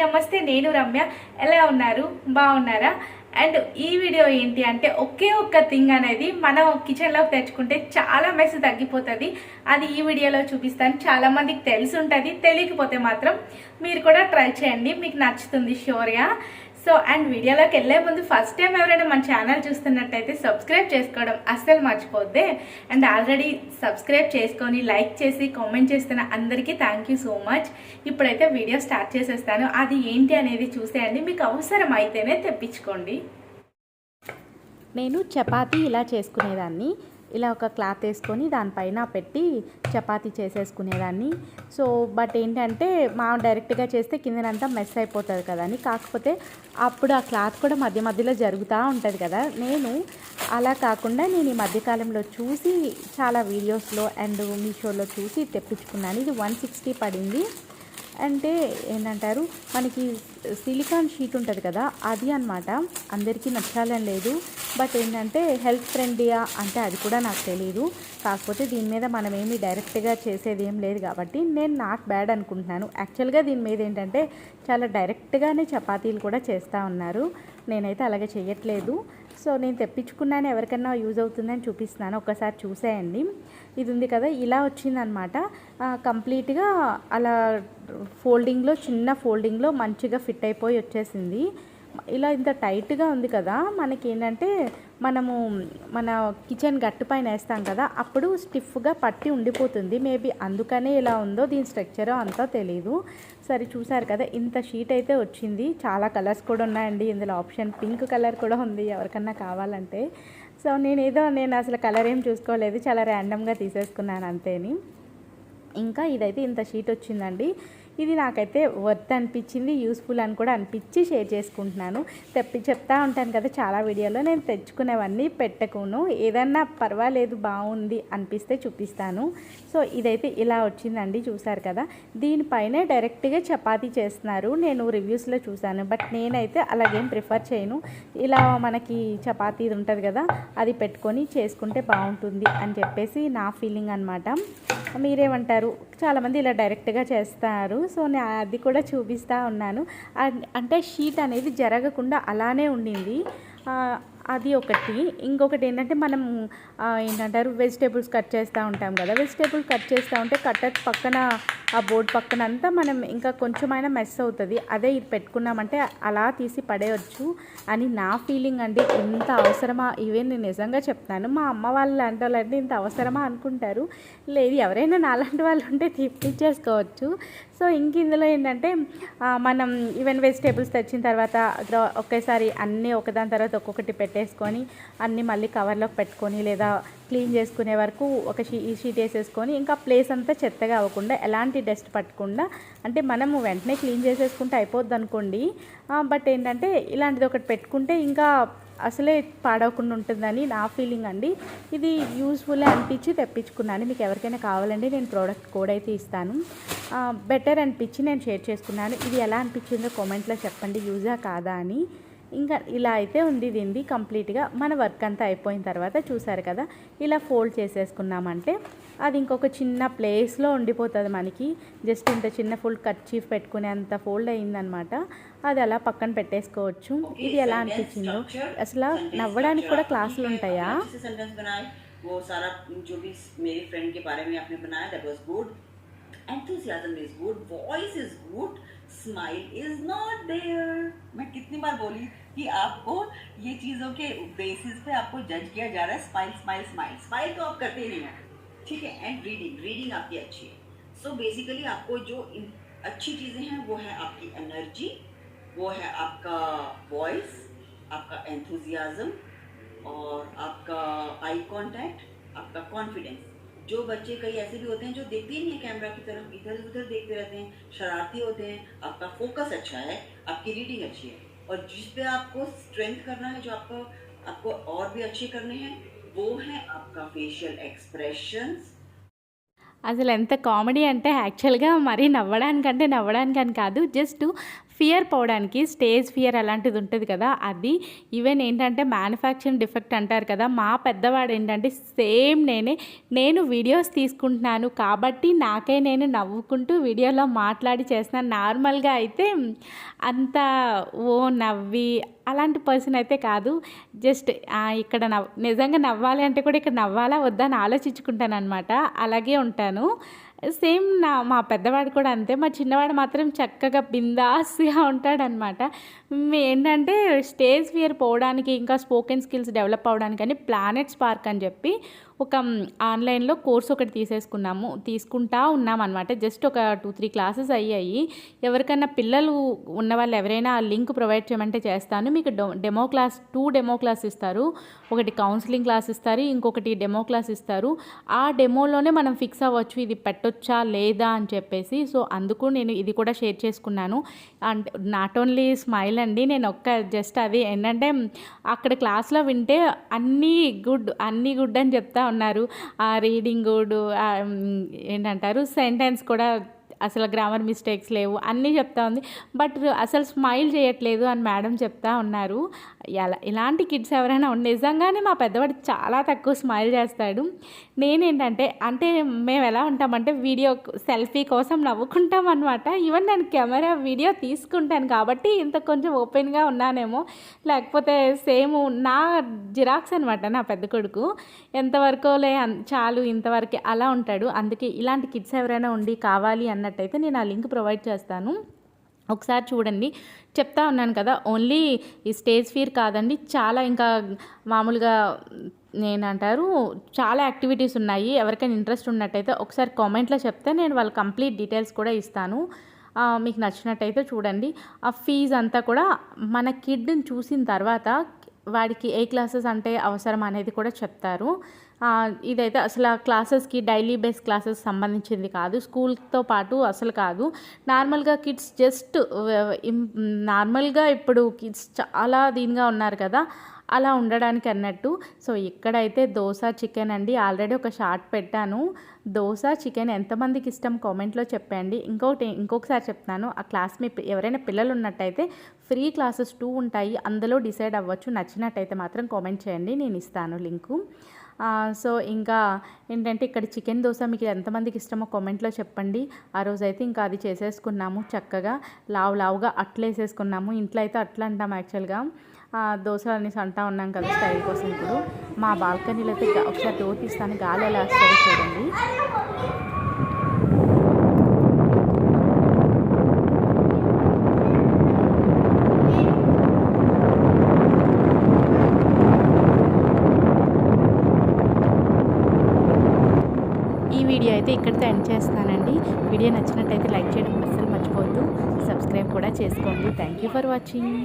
నమస్తే నేను రమ్య. ఎలా ఉన్నారు? బాగున్నారా? అండ్ ఈ వీడియో ఏంటి అంటే ఒకే ఒక్క థింగ్ అనేది మనం కిచెన్లోకి తెచ్చుకుంటే చాలా మెస్ తగ్గిపోతుంది. అది ఈ వీడియోలో చూపిస్తాను. చాలా మందికి తెలిసి ఉంటుంది. తెలియకపోతే మాత్రం మీరు కూడా ట్రై చేయండి. మీకు నచ్చుతుంది షూర్గా సో అండ్ వీడియోలోకి వెళ్ళే ముందు ఫస్ట్ టైం ఎవరైనా మన ఛానల్ చూస్తున్నట్టయితే సబ్స్క్రైబ్ చేసుకోవడం అస్సలు మర్చిపోద్దే. అండ్ ఆల్రెడీ సబ్స్క్రైబ్ చేసుకొని లైక్ చేసి కామెంట్ చేస్తున్న అందరికీ థ్యాంక్ యూ సో మచ్ ఇప్పుడైతే వీడియో స్టార్ట్ చేసేస్తాను. అది ఏంటి అనేది చూసేయండి మీకు అవసరం అయితేనే తెప్పించుకోండి. నేను చపాతీ ఇలా చేసుకునేదాన్ని. ఇలా ఒక క్లాత్ వేసుకొని దానిపైన పెట్టి చపాతీ చేసేసుకునేదాన్ని. సో బట్ ఏంటంటే మా డైరెక్ట్గా చేస్తే కిందనంతా మెస్ అయిపోతుంది కదా అని. కాకపోతే అప్పుడు ఆ క్లాత్ కూడా మధ్య మధ్యలో జరుగుతూ ఉంటుంది కదా. నేను అలా కాకుండా నేను ఈ మధ్యకాలంలో చూసి చాలా వీడియోస్లో అండ్ మీషోలో చూసి తెప్పించుకున్నాను. ఇది వన్ సిక్స్టీ పడింది. అంటే ఏంటంటారు మనకి సిలికాన్ షీట్ ఉంటుంది కదా అది అన్నమాట. అందరికీ నచ్చాలని లేదు. బట్ ఏంటంటే హెల్త్ ఫ్రెండ్లీయా అంటే అది కూడా నాకు తెలియదు కాకపోతే దీని మీద మనం ఏమి డైరెక్ట్గా చేసేది ఏం లేదు కాబట్టి నేను నాట్ బ్యాడ్ అనుకుంటున్నాను. యాక్చువల్గా దీని మీద ఏంటంటే చాలా డైరెక్ట్గానే చపాతీలు కూడా చేస్తూ ఉన్నారు. నేనైతే అలాగే చేయట్లేదు సో నేను తెప్పించుకున్నాను ఎవరికైనా యూజ్ అవుతుందని చూపిస్తున్నాను. ఒకసారి చూసేయండి. ఇది ఉంది కదా ఇలా వచ్చిందనమాట కంప్లీట్గా అలా ఫోల్డింగ్లో చిన్న ఫోల్డింగ్లో మంచిగా ఫిట్ అయిపోయి వచ్చేసింది. ఇలా ఇంత టైట్గా ఉంది కదా మనకి ఏంటంటే మనము మన కిచెన్ గట్టు పైన వేస్తాం కదా అప్పుడు స్టిఫ్గా పట్టి ఉండిపోతుంది. మేబీ అందుకనే ఇలా ఉందో దీని స్ట్రక్చరో అంతా తెలియదు సరే చూసారు కదా ఇంత షీట్ అయితే వచ్చింది. చాలా కలర్స్ కూడా ఉన్నాయండి. ఇందులో ఆప్షన్ పింక్ కలర్ కూడా ఉంది ఎవరికన్నా కావాలంటే. సో నేను ఏదో నేను అసలు కలర్ ఏం చూసుకోలేదు. చాలా ర్యాండమ్గా తీసేసుకున్నాను అంతేని. ఇంకా ఇదైతే ఇంత షీట్ వచ్చిందండి. ఇది నాకైతే వర్త్ అనిపించింది యూస్ఫుల్ అని కూడా అనిపించి షేర్ చేసుకుంటున్నాను. తెప్పి చెప్తా ఉంటాను కదా చాలా వీడియోలో నేను తెచ్చుకునేవన్నీ పెట్టకును. ఏదన్నా పర్వాలేదు బాగుంది అనిపిస్తే చూపిస్తాను. సో ఇదైతే ఇలా వచ్చిందండి చూసారు కదా. దీనిపైనే డైరెక్ట్గా చపాతీ చేస్తున్నారు. నేను రివ్యూస్లో చూశాను బట్ నేనైతే అలాగేం ప్రిఫర్ చేయను. ఇలా మనకి చపాతీ ఉంటుంది కదా అది పెట్టుకొని చేసుకుంటే బాగుంటుంది అని చెప్పేసి నా ఫీలింగ్ అనమాట మీరేమంటారు? చాలామంది ఇలా డైరెక్ట్గా చేస్తారు. సో నేను అది కూడా చూపిస్తూ ఉన్నాను. అంటే షీట్ అనేది జరగకుండా అలానే ఉండింది. అది ఒకటి. ఇంకొకటి ఏంటంటే మనం ఏంటంటారు వెజిటేబుల్స్ కట్ చేస్తూ ఉంటాం కదా. వెజిటేబుల్ కట్ చేస్తూ ఉంటే కట్టర్ పక్కన ఆ బోర్డ్ పక్కన అంతా మనం ఇంకా కొంచెమైనా మెస్ అవుతుంది. అదే ఇది పెట్టుకున్నామంటే అలా తీసి పడేయచ్చు అని నా ఫీలింగ్ అండి. ఇంత అవసరమా? ఇవే నేను నిజంగా చెప్తాను. మా అమ్మ వాళ్ళు లాంటి వాళ్ళంటే ఇంత అవసరమా అనుకుంటారు. లేదు ఎవరైనా నాలాంటి వాళ్ళు ఉంటే తీపిచ్చేసుకోవచ్చు సో ఇంక ఇందులో ఏంటంటే మనం ఈవెన్ వెజిటేబుల్స్ తెచ్చిన తర్వాత ఒకేసారి అన్నీ ఒకదాని తర్వాత ఒక్కొక్కటి పెట్టేసుకొని అన్నీ మళ్ళీ కవర్లోకి పెట్టుకొని లేదా క్లీన్ చేసుకునే వరకు ఒక షీ షీట్ వేసేసుకొని ఇంకా ప్లేస్ అంతా చెత్తగా అవ్వకుండా ఎలాంటి డస్ట్ పట్టకుండా అంటే మనము వెంటనే క్లీన్ చేసేసుకుంటే అయిపోద్ది అనుకోండి. బట్ ఏంటంటే ఇలాంటిది ఒకటి పెట్టుకుంటే ఇంకా అసలే పాడవకుండా ఉంటుందని నా ఫీలింగ్ అండి. ఇది యూస్ఫుల్ అనిపించి తెప్పించుకున్నాను. మీకు ఎవరికైనా కావాలండి నేను ప్రోడక్ట్ కోడ్ అయితే ఇస్తాను. బెటర్ అనిపించి నేను షేర్ చేసుకున్నాను. ఇది ఎలా అనిపించిందో కామెంట్లో చెప్పండి. యూజా కాదా అని. ఇంకా ఇలా అయితే ఉంది దీనిది కంప్లీట్గా మన వర్క్ అంతా అయిపోయిన తర్వాత చూసారు కదా ఇలా ఫోల్డ్ చేసేసుకున్నామంటే అది ఇంకొక చిన్న ప్లేస్లో ఉండిపోతుంది మనకి జస్ట్ ఇంత చిన్న ఫుల్ కట్ చీఫ్ పెట్టుకునే అంత ఫోల్డ్ అయిందనమాట అది అలా పక్కన పెట్టేసుకోవచ్చు ఇది ఎలా అనిపించిందో అసలు నవ్వడానికి కూడా క్లాసులు ఉంటాయా अच्छे से सेंटेंस बनाए वो सारा जो भी मेरे फ्रेंड के बारे में आपने बनाया that was good enthusiasm is good voice is good smile is not there मैं कितनी बार बोली कि आपको ये चीज़ों के बेसिस पे आपको जज किया जा रहा है। स्माइल स्माइल स्माइल स्माइल तो आप करते नहीं हैं। ठीक है? एंड रीडिंग रीडिंग आपकी अच्छी है। सो so बेसिकली आपको जो अच्छी चीज़ें हैं, वो है आपकी एनर्जी वो है आपका वॉइस आपका एंथुजियाज्म और आपका आई कांटेक्ट आपका कॉन्फिडेंस जो बच्चे कई ऐसे भी होते हैं जो देखते ही नहीं है कैमरा की तरफ़, इधर उधर देखते रहते हैं, शरारती होते हैं, आपका फोकस अच्छा है, आपकी रीडिंग अच्छी है। और जिस पे आपको स्ट्रेंथ करना है जो आपको आपको और भी अच्छे करने हैं वो है आपका फेशियल एक्सप्रेशंस అసలు ఎంత కామెడీ అంటే యాక్చువల్గా మరీ నవ్వడానికంటే నవ్వడానికని కాదు జస్ట్ ఫియర్ పోవడానికి స్టేజ్ ఫియర్ అలాంటిది ఉంటుంది కదా అది ఈవెన్ ఏంటంటే మ్యానుఫ్యాక్చరింగ్ డిఫెక్ట్ అంటారు కదా మా పెద్దవాడు ఏంటంటే సేమ్ నేనే నేను వీడియోస్ తీసుకుంటున్నాను కాబట్టి నాకే నేను నవ్వుకుంటూ వీడియోలో మాట్లాడి చేస్తున్నాను. నార్మల్గా అయితే అంత ఓ నవ్వి అలాంటి పర్సన్ అయితే కాదు జస్ట్ ఇక్కడ నవ్ నిజంగా నవ్వాలి అంటే కూడా ఇక్కడ నవ్వాలా వద్దా అని ఆలోచించుకుంటాను అనమాట అలాగే ఉంటాను. సేమ్ నా మా పెద్దవాడు కూడా అంతే. మా చిన్నవాడు మాత్రం చక్కగా బిందాస్గా ఉంటాడనమాట. ఏంటంటే స్టేజ్ ఫియర్ పోవడానికి ఇంకా స్పోకెన్ స్కిల్స్ డెవలప్ అవ్వడానికి అని ప్లానెట్స్ పార్క్ అని చెప్పి ఒక ఆన్లైన్లో కోర్స్ ఒకటి తీసేసుకున్నాము. తీసుకుంటా ఉన్నాం అనమాట జస్ట్ ఒక టూ త్రీ క్లాసెస్ అయ్యాయి. ఎవరికైనా పిల్లలు ఉన్న వాళ్ళు ఎవరైనా లింక్ ప్రొవైడ్ చేయమంటే చేస్తాను. మీకు demo class two demo class ఇస్తారు. ఒకటి కౌన్సిలింగ్ క్లాస్ ఇస్తారు. ఇంకొకటి డెమో క్లాస్ ఇస్తారు. ఆ డెమోలోనే మనం ఫిక్స్ అవ్వచ్చు. ఇది పెట్టొచ్చా? లేదా? అని చెప్పేసి. సో అందుకు నేను ఇది కూడా షేర్ చేసుకున్నాను. అండ్ నాట్ ఓన్లీ స్మైల్ అండి. నేను ఒక్క జస్ట్ అది ఏంటంటే అక్కడ క్లాస్లో వింటే అన్నీ గుడ్ అన్నీ గుడ్ అని చెప్తా ఉన్నారు. ఆ రీడింగ్ ఏంటంటారు సెంటెన్స్ కూడా అసలు గ్రామర్ మిస్టేక్స్ లేవు. అన్నీ చెప్తా ఉంది. బట్ అసలు స్మైల్ చేయట్లేదు అని మేడం చెప్తా ఉన్నారు. ఎలా ఇలాంటి కిడ్స్ ఎవరైనా నిజంగానే మా పెద్దవాడు చాలా తక్కువ స్మైల్ చేస్తాడు. నేనేంటంటే అంటే మేము ఎలా ఉంటామంటే వీడియో సెల్ఫీ కోసం నవ్వుకుంటాం అనమాట ఈవెన్ నేను కెమెరా వీడియో తీసుకుంటాను కాబట్టి ఇంత కొంచెం ఓపెన్గా ఉన్నానేమో. లేకపోతే సేమ్ నా జిరాక్స్ అనమాట నా పెద్ద కొడుకు. ఎంతవరకులే చాలు ఇంతవరకే అలా ఉంటాడు. అందుకే ఇలాంటి కిడ్స్ ఎవరైనా ఉండి కావాలి అన్నట్టయితే నేను ఆ లింక్ ప్రొవైడ్ చేస్తాను. ఒకసారి చూడండి. చెప్తా ఉన్నాను కదా ఓన్లీ ఈ స్టేజ్ ఫీర్ కాదండి చాలా ఇంకా మామూలుగా నేనంటారు చాలా యాక్టివిటీస్ ఉన్నాయి. ఎవరికైనా ఇంట్రెస్ట్ ఉన్నట్టయితే ఒకసారి కామెంట్లో చెప్తే నేను వాళ్ళ కంప్లీట్ డీటెయిల్స్ కూడా ఇస్తాను. మీకు నచ్చినట్టయితే చూడండి. ఆ ఫీజ్ అంతా కూడా మన కిడ్ని చూసిన తర్వాత వాడికి ఏ క్లాసెస్ అంటే అవసరం అనేది కూడా చెప్తారు. ఇదైతే అసలు ఆ క్లాసెస్కి డైలీ బేస్ క్లాసెస్ సంబంధించింది కాదు. స్కూల్తో పాటు అసలు కాదు. నార్మల్గా కిడ్స్ జస్ట్ నార్మల్గా ఇప్పుడు కిడ్స్ చాలా దీనిగా ఉన్నారు కదా. అలా ఉండడానికి అన్నట్టు. సో ఇక్కడైతే దోశ చికెన్ అండి. ఆల్రెడీ ఒక షార్ట్ పెట్టాను. దోశ చికెన్ ఎంతమందికి ఇష్టం కామెంట్లో చెప్పండి. ఇంకొకటి ఇంకొకసారి చెప్తాను ఆ క్లాస్ మీ ఎవరైనా పిల్లలు ఉన్నట్టయితే ఫ్రీ క్లాసెస్ టూ ఉంటాయి. అందులో డిసైడ్ అవ్వచ్చు. నచ్చినట్టయితే మాత్రం కామెంట్ చేయండి. నేను ఇస్తాను లింకు. సో ఇంకా ఏంటంటే ఇక్కడ చికెన్ దోశ మీకు ఎంతమందికి ఇష్టమో కామెంట్లో చెప్పండి. ఆ రోజైతే ఇంకా అది చేసేసుకున్నాము చక్కగా. లావు లావుగా అట్లా వేసేసుకున్నాము. ఇంట్లో అయితే అట్లా అంటాం యాక్చువల్గా. దోశలు దోశ అనేసి అంటా ఉన్నాం కదా స్టైల్ కోసం ఇప్పుడు. మా బాల్కనీలో అయితే ఒకసారి డోర్ తీస్తాను. గాలి ఎలా వస్తుంది చూడండి ఈ వీడియో అయితే ఇక్కడితో ఎండ్ చేస్తున్నానండి. వీడియో నచ్చినట్టయితే లైక్ చేయడం అస్సలు మర్చిపోవద్దు. సబ్స్క్రైబ్ కూడా చేసుకోండి. Thank you for watching